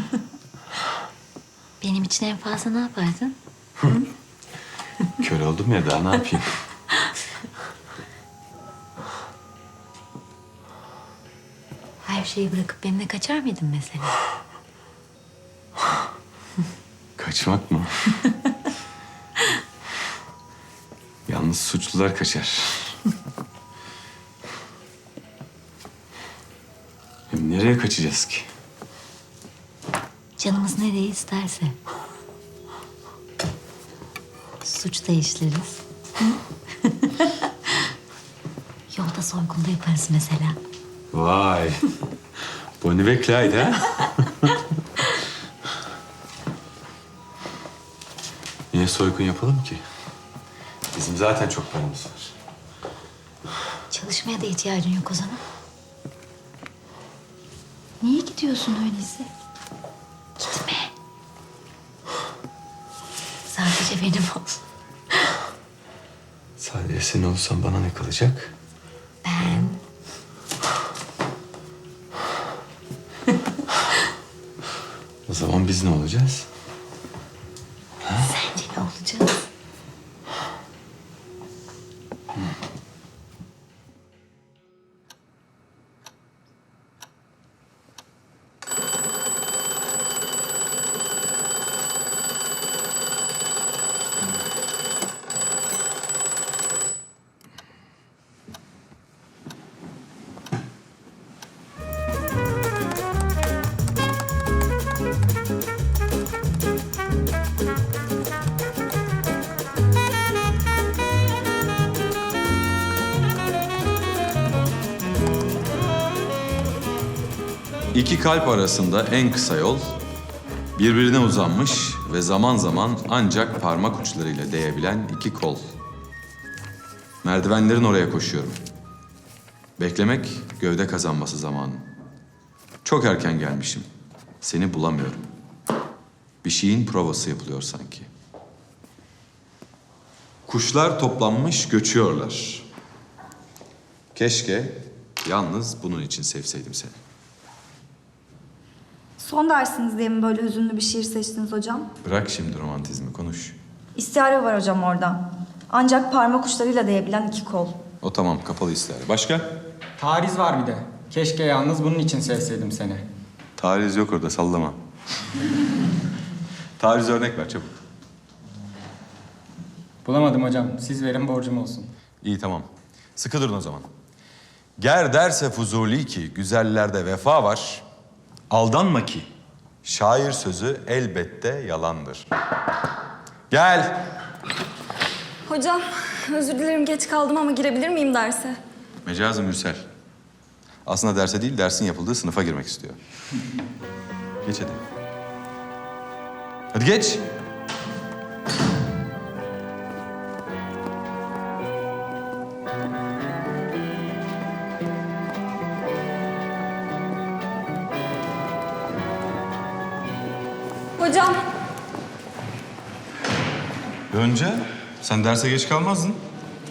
Benim için en fazla ne yapardın? Kör oldum ya daha ne yapayım? Her şeyi bırakıp benimle kaçar mıydın mesela? Kaçmak mı? Yalnız suçlular kaçar. Hem nereye kaçacağız ki? Nereye isterse. Suç da işleriz. Yolda soygunda yaparız mesela. Vay. Bonnie ve Clyde ha? Niye soygun yapalım ki? Bizim zaten çok paramız var. Çalışmaya da ihtiyacın yok o zaman. Niye gidiyorsun öyleyse? Sadece benim ol. Sadece sen olsan bana ne kalacak? Ben. O zaman biz ne olacağız? İki kalp arasında en kısa yol birbirine uzanmış ve zaman zaman ancak parmak uçlarıyla değebilen iki kol. Merdivenlerin oraya koşuyorum. Beklemek gövde kazanması zamanı. Çok erken gelmişim. Seni bulamıyorum. Bir şeyin provası yapılıyor sanki. Kuşlar toplanmış göçüyorlar. Keşke yalnız bunun için sevseydim seni. Son dersiniz diye mi böyle hüzünlü bir şiir seçtiniz hocam? Bırak şimdi romantizmi konuş. İstihare var hocam orada. Ancak parmak uçlarıyla değebilen iki kol. O tamam kapalı ister. Başka? Tariz var bir de. Keşke yalnız bunun için sevseydim seni. Tariz yok orada sallama. Tariz örnek ver çabuk. Bulamadım hocam. Siz verin borcum olsun. İyi tamam. Sıkı durun o zaman. Ger derse Fuzuli ki güzellerde vefa var. Aldanma ki şair sözü elbette yalandır. Gel. Hocam özür dilerim geç kaldım ama girebilir miyim derse? Mecazı Mürsel. Aslında derse değil dersin yapıldığı sınıfa girmek istiyor. Geç hadi. Hadi geç. Önce sen derse geç kalmazdın.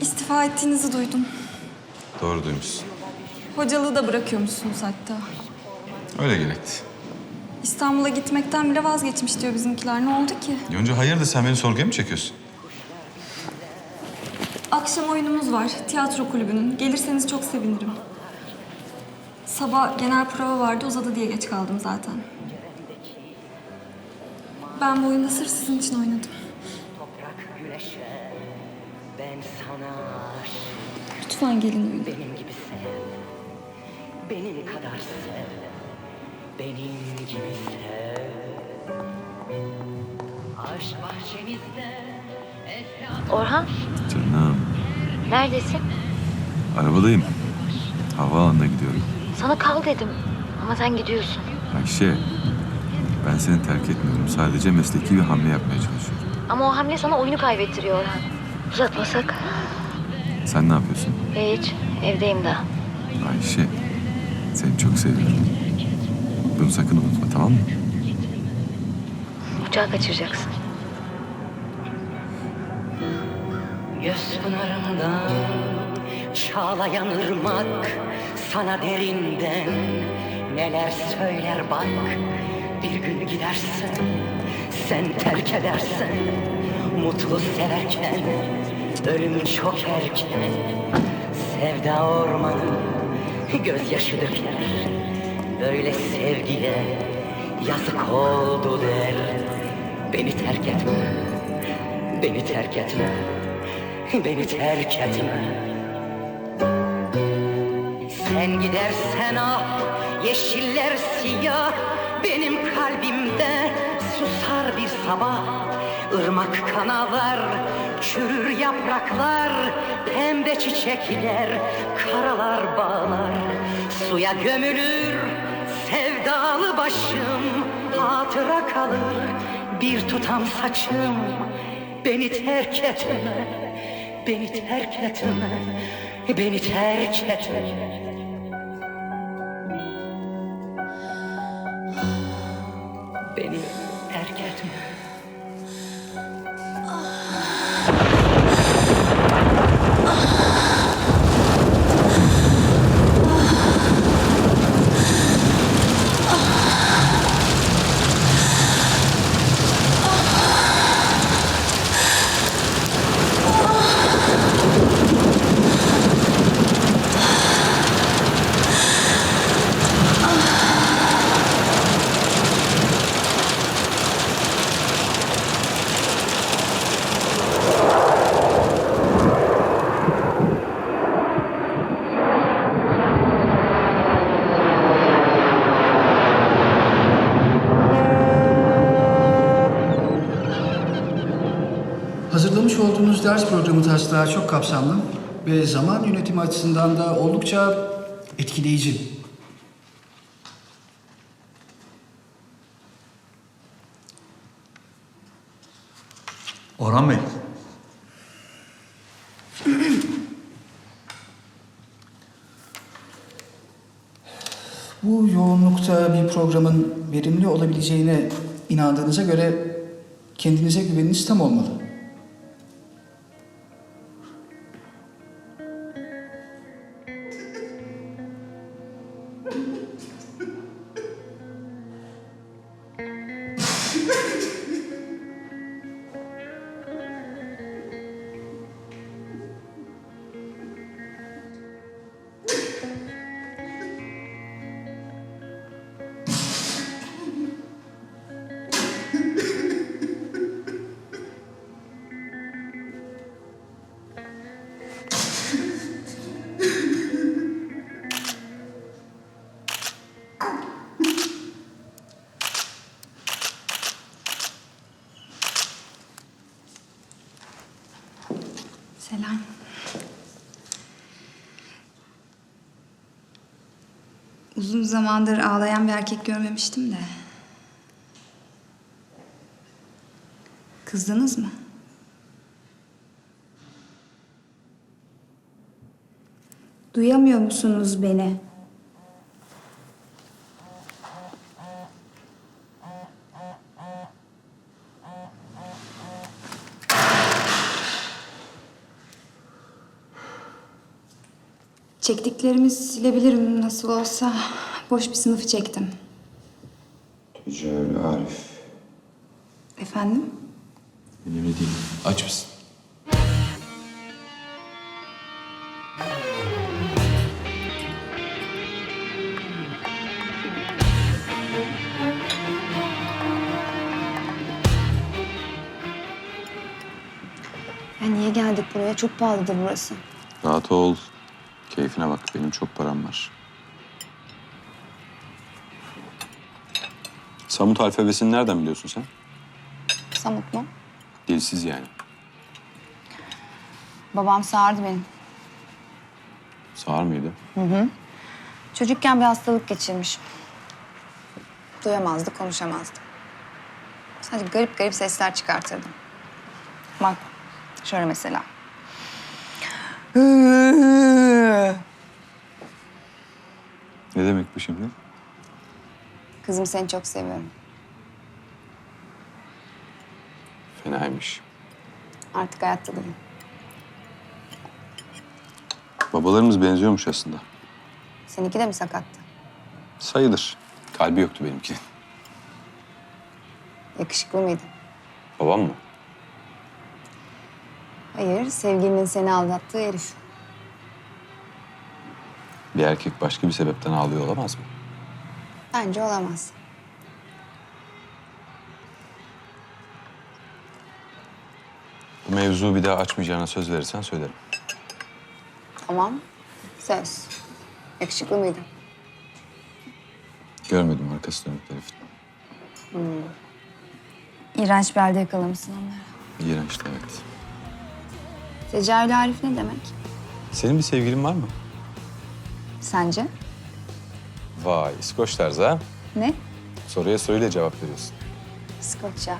istifa ettiğinizi duydum. Doğru duymuşsun. Hocalığı da bırakıyormuşsunuz hatta. Öyle gerekti. İstanbul'a gitmekten bile vazgeçmiş diyor bizimkiler. Ne oldu ki? Yonca hayırdır sen beni sorguya mı çekiyorsun? Akşam oyunumuz var. Tiyatro kulübünün. Gelirseniz çok sevinirim. Sabah genel prova vardı. Uzadı diye geç kaldım zaten. Ben bu oyunda sırf sizin için oynadım. Lütfen gelin oyuna. benim gibi sev. Benim kadar sev. Benim gibi sev. Aşk bahçemizde Orhan, Canım, neredesin? arabadayım. Havaalanına gidiyorum. Sana kal dedim. Ama sen gidiyorsun. Ayşe, ben seni terk etmiyorum. Sadece mesleki bir hamle yapmaya çalışıyorum. Ama o hamle sana oyunu kaybettiriyor Orhan. Uzatmasak. Sen ne yapıyorsun? Hiç, evdeyim daha. Ayşe, seni çok seviyorum. Bunu sakın unutma, tamam mı? Uçağı kaçıracaksın. Göz pınarımdan çağlayan ırmak sana derinden neler söyler bak Bir gün gidersen, sen terk edersen, mutlu severken, ölüm çok erken. Sevda ormanı gözyaşı döker, böyle sevgiye yazık oldu der. Beni terk etme, beni terk etme, beni terk etme. Sen gidersen ah yeşiller siyah benim kalbimde susar bir sabah ırmak kanalar çürür yapraklar pembe çiçekler karalar bağlar. Suya gömülür sevdalı başım hatıra kalır. Bir tutam saçım beni terk etme beni terk etme beni terk etme programı taslağı çok kapsamlı ve zaman yönetimi açısından da oldukça etkileyici. Orhan Bey. Bu yoğunlukta bir programın verimli olabileceğine inandığınıza göre kendinize güveniniz tam olmalı. Uzun zamandır ağlayan bir erkek görmemiştim de. Kızdınız mı? Duyamıyor musunuz beni? Çektiklerimi silebilirim nasıl olsa. Boş bir sınıfı çektim. Yücel Arif. Efendim? Önemli değil. Aç mısın? Ya niye geldik buraya? Çok pahalıdır burası. Rahat ol. Keyfine bak. Benim çok param var. Samut alfabesini nereden biliyorsun sen? Samut mu? Dilsiz yani. Babam sağırdı beni. Sağır mıydı? Çocukken bir hastalık geçirmiş. Duyamazdı, konuşamazdı. Sadece garip garip sesler çıkartırdı. Bak, şöyle mesela. Ne demek bu şimdi? Kızım seni çok seviyorum. Fenaymış. Artık hayatta değilim. Babalarımız benziyormuş aslında. Seninki de mi sakattı? Sayılır. Kalbi yoktu benimki. Yakışıklı mıydı? Babam mı? Hayır, sevgilinin seni aldattığı herif. Bir erkek başka bir sebepten ağlıyor olamaz mı? Bence olamaz. Bu mevzuyu bir daha açmayacağına söz verirsen söylerim. Tamam, söz. Yakışıklı mıydı? Görmedim arkası dönük herif. İğrenç bir halde yakalamışsın onları. İğrençti evet. Tecavüle Arif ne demek? Senin bir sevgilin var mı? Sence? Vay İskoç tarzı ha. Ne? Soruya soruyla cevap veriyorsun. İskoçya.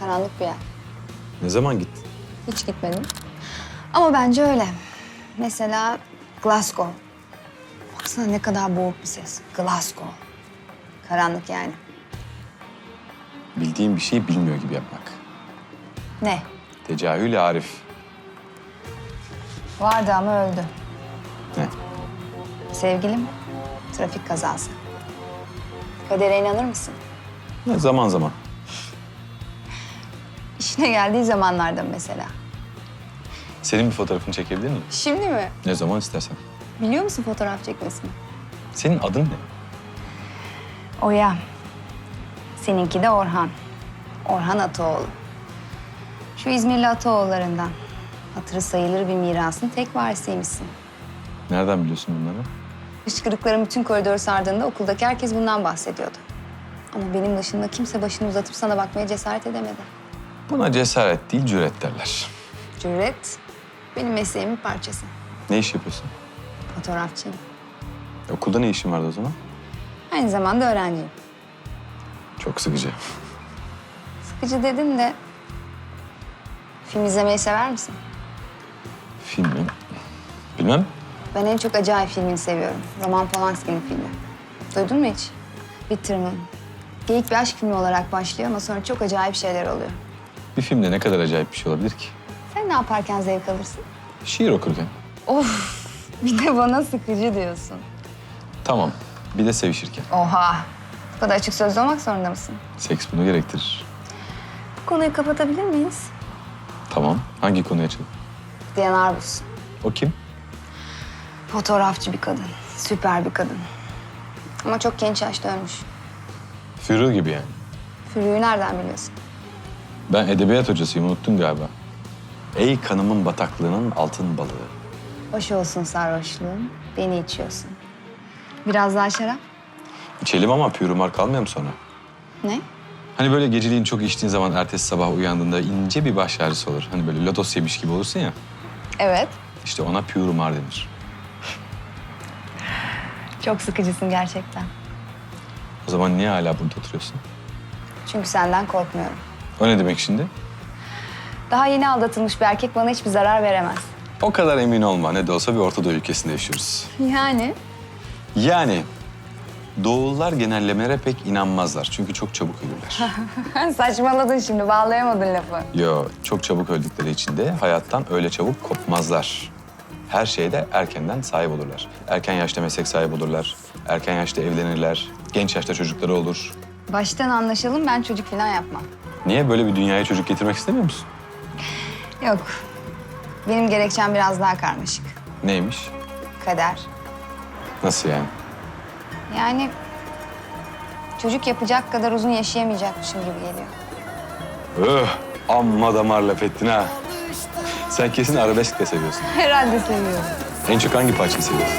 Karanlık bir yer. Ne zaman gittin? Hiç gitmedim. Ama bence öyle. Mesela Glasgow. Baksana ne kadar boğuk bir ses. Glasgow. Karanlık yani. Bildiğin bir şeyi bilmiyor gibi yapmak. Ne? Tecahül Arif. Vardı ama öldü. Ne? Sevgilim, trafik kazası. Kadere inanır mısın? Ne zaman zaman. İşine geldiği zamanlarda mesela. Senin bir fotoğrafını çekebilir miyim? Şimdi mi? Ne zaman istersen. Biliyor musun fotoğraf çekmesini? Senin adın ne? Oya. Seninki de Orhan. Orhan Ataoğlu. Şu İzmirli Ataoğullarından. Hatırı sayılır bir mirasın tek varisiymişsin. Nereden biliyorsun bunları? Hıçkırıkların bütün koridoru sardığında okuldaki herkes bundan bahsediyordu. Ama benim dışında kimse başını uzatıp sana bakmaya cesaret edemedi. Buna cesaret değil cüret derler. Cüret benim mesleğimin parçası. Ne iş yapıyorsun? Fotoğrafçıyım. E, Okulda ne işin vardı o zaman? Aynı zamanda öğrenciyim. Çok sıkıcı. Sıkıcı dedim de... Film izlemeyi sever misin? Film mi? Bilmem. Ben en çok acayip filmini seviyorum. Roman Polanski'nin filmi. Duydun mu hiç? Bitterman. Geyik bir aşk filmi olarak başlıyor ama sonra çok acayip şeyler oluyor. Bir filmde ne kadar acayip bir şey olabilir ki? Sen ne yaparken zevk alırsın? Şiir okurken. Of! Bir de bana sıkıcı diyorsun. Tamam. Bir de sevişirken. Oha! Bu kadar açık sözlü olmak zorunda mısın? Seks bunu gerektirir. Bu konuyu kapatabilir miyiz? Tamam. Hangi konuya açalım? Diana Arbus. O kim? Fotoğrafçı bir kadın. Süper bir kadın. Ama çok genç yaşta ölmüş. Fürü gibi yani. Fürüyü nereden biliyorsun? Ben edebiyat hocasıyım. Unuttun galiba. Ey kanımın bataklığının altın balığı. Hoş olsun sarhoşluğun. Beni içiyorsun. Biraz daha şarap. İçelim ama pürümar kalmıyor mu sonra? Ne? Hani böyle geceliğin çok içtiğin zaman ertesi sabah uyandığında ince bir baş ağrısı olur. Hani böyle lodos yemiş gibi olursun ya. Evet. İşte ona pürümar denir. Çok sıkıcısın gerçekten. O zaman niye hala burada oturuyorsun? Çünkü senden korkmuyorum. O ne demek şimdi? Daha yeni aldatılmış bir erkek bana hiçbir zarar veremez. O kadar emin olma. Ne de olsa bir Orta Doğu ülkesinde yaşıyoruz. Yani? Yani Doğullar genellemelere pek inanmazlar. Çünkü çok çabuk ölürler. Saçmaladın şimdi, bağlayamadın lafı. Yo, çok çabuk öldükleri için de hayattan öyle çabuk kopmazlar. Her şeyde erkenden sahip olurlar. Erken yaşta meslek sahibi olurlar. Erken yaşta evlenirler. Genç yaşta çocukları olur. Baştan anlaşalım, ben çocuk falan yapmam. Niye böyle bir dünyaya çocuk getirmek istemiyor musun? Yok. Benim gerekçem biraz daha karmaşık. Neymiş? Kader. Nasıl yani? Yani çocuk yapacak kadar uzun yaşayamayacakmışım gibi geliyor. Öh, amma damar laf ettin ha. Sen kesin arabesk de seviyorsun. Herhalde seviyorum. En çok hangi parçayı seviyorsun?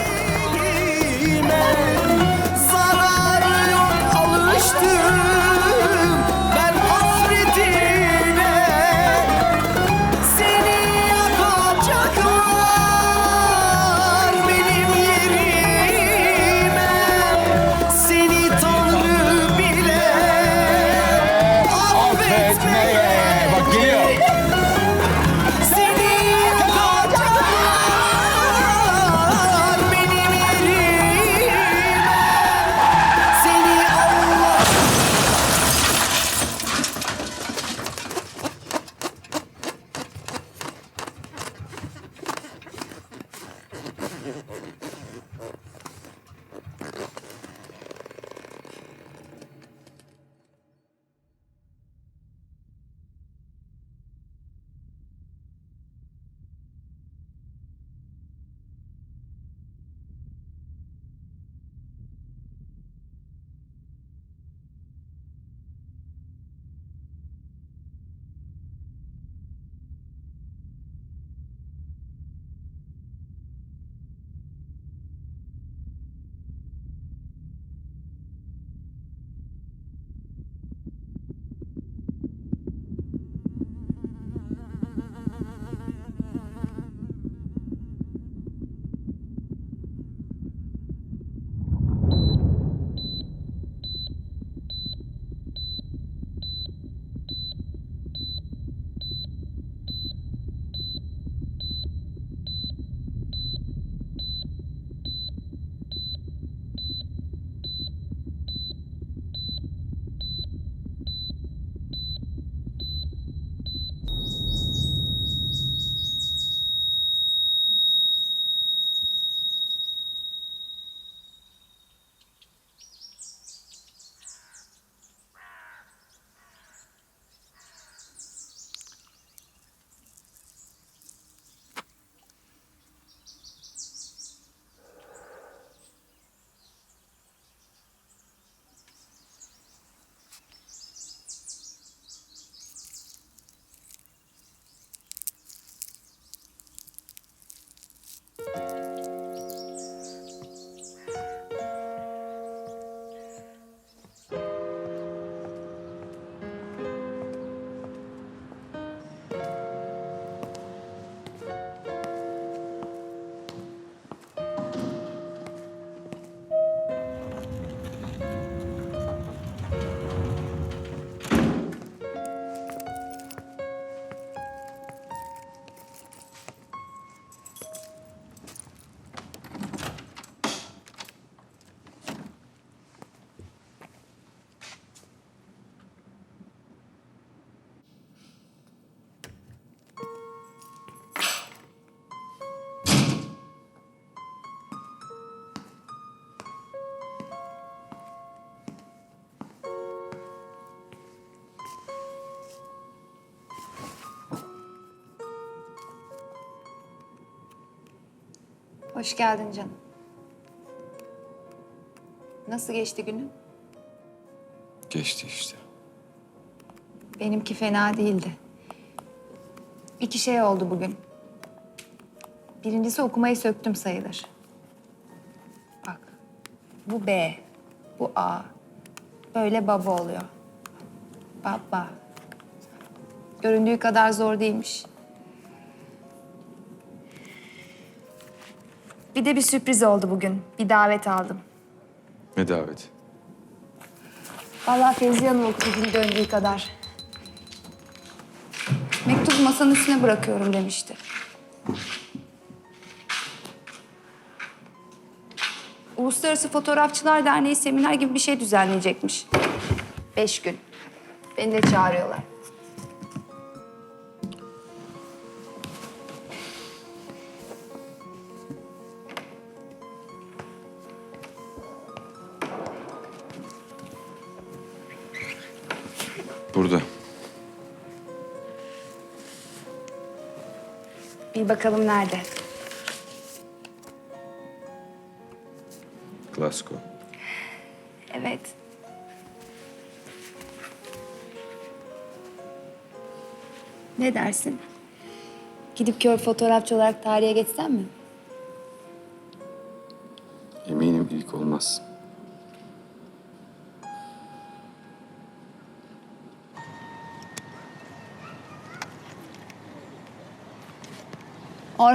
あ! Hoş geldin canım. Nasıl geçti günün? Geçti işte. Benimki fena değildi. İki şey oldu bugün. Birincisi okumayı söktüm sayılır. Bak, bu B, bu A. Böyle baba oluyor. Baba. Göründüğü kadar zor değilmiş. Bir de bir sürpriz oldu bugün. Bir davet aldım. Ne davet? Vallahi Fevziye Hanım okudu dil döndüğü kadar. Mektubu masanın üstüne bırakıyorum demişti. Uluslararası Fotoğrafçılar Derneği seminer gibi bir şey düzenleyecekmiş. Beş gün. Beni de çağırıyorlar. Burada. Bir bakalım nerede? Glasgow. Evet. Ne dersin? Gidip kör fotoğrafçı olarak tarihe geçsem mi?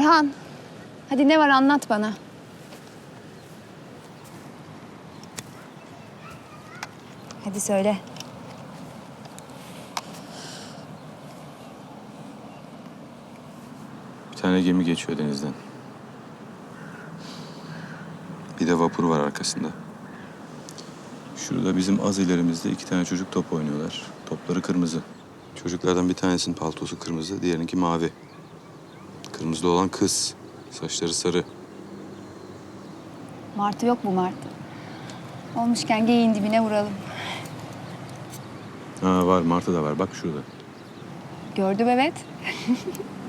Orhan, hadi ne var anlat bana. Hadi söyle. Bir tane gemi geçiyor denizden. Bir de vapur var arkasında. Şurada bizim az ilerimizde iki tane çocuk top oynuyorlar. Topları kırmızı. Çocuklardan bir tanesinin paltosu kırmızı, diğerininki mavi. Kırmızılı olan kız. Saçları sarı. Martı yok mu Martı? Olmuşken geyiğin dibine vuralım. Ha var, Martı da var. Bak şurada. Gördüm evet.